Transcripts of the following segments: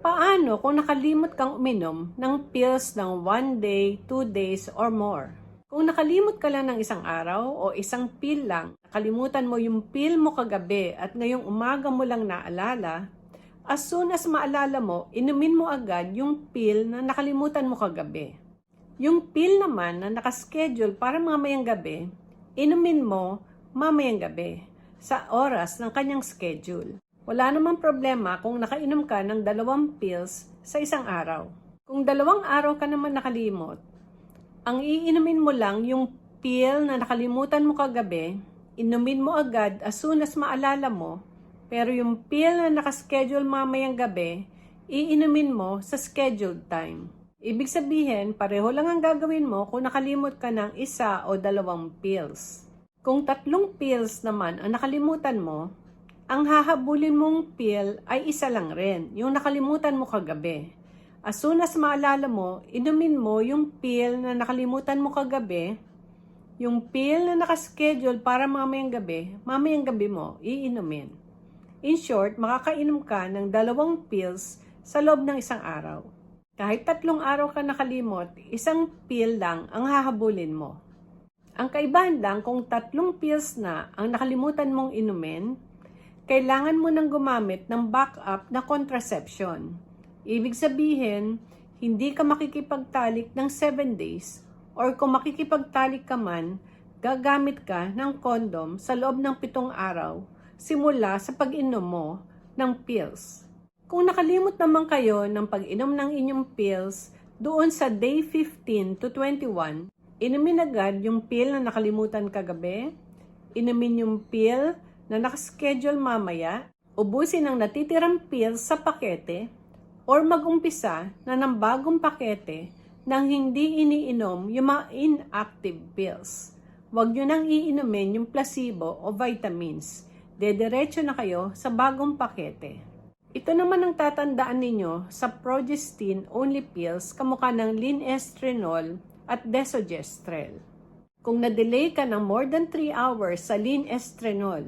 Paano kung nakalimot kang uminom ng pills ng 1 day, 2 days, or more? Kung nakalimot ka lang ng isang araw o isang pill lang, nakalimutan mo yung pill mo kagabi at ngayong umaga mo lang naalala, as soon as maalala mo, inumin mo agad yung pill na nakalimutan mo kagabi. Yung pill naman na nakaschedule para mamayang gabi, inumin mo mamayang gabi sa oras ng kanyang schedule. Wala namang problema kung nakainom ka ng dalawang pills sa isang araw. Kung dalawang araw ka naman nakalimot, ang iinumin mo lang yung pill na nakalimutan mo kagabi, inumin mo agad as soon as maalala mo, pero yung pill na nakaschedule mamayang gabi, iinumin mo sa scheduled time. Ibig sabihin, pareho lang ang gagawin mo kung nakalimot ka ng isa o dalawang pills. Kung tatlong pills naman ang nakalimutan mo, ang hahabulin mong pill ay isa lang rin, yung nakalimutan mo kagabi. As soon as maalala mo, inumin mo yung pill na nakalimutan mo kagabi, yung pill na nakaschedule para mamayang gabi, mamayang gabi mo, iinumin. In short, makakainom ka ng dalawang pills sa loob ng isang araw. Kahit tatlong araw ka nakalimot, isang pill lang ang hahabulin mo. Ang kaibahan lang kung tatlong pills na ang nakalimutan mong inumin, kailangan mo nang gumamit ng backup na contraception. Ibig sabihin, hindi ka makikipagtalik ng 7 days or kung makikipagtalik ka man, gagamit ka ng condom sa loob ng pitong araw simula sa pag-inom mo ng pills. Kung nakalimot naman kayo ng pag-inom ng inyong pills doon sa day 15 to 21, inumin agad yung pill na nakalimutan kagabi, inumin yung pill na nakaschedule mamaya, ubusin ang natitirang pills sa pakete, or mag-umpisa na ng bagong pakete nang hindi iniinom yung mga inactive pills. Huwag nyo nang iinumin yung placebo o vitamins. Dediretso na kayo sa bagong pakete. Ito naman ang tatandaan ninyo sa progestin only pills kamukha ng linestrenol at desogestrel. Kung na-delay ka ng more than 3 hours sa linestrenol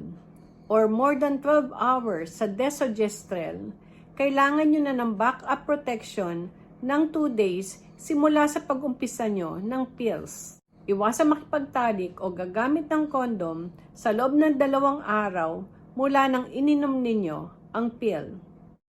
or more than 12 hours sa desogestrel, kailangan nyo na ng backup protection ng 2 days simula sa pag-umpisa nyo ng pills. Iwasang makipagtalik o gagamit ng kondom sa loob ng dalawang araw mula nang ininom ninyo ang pill.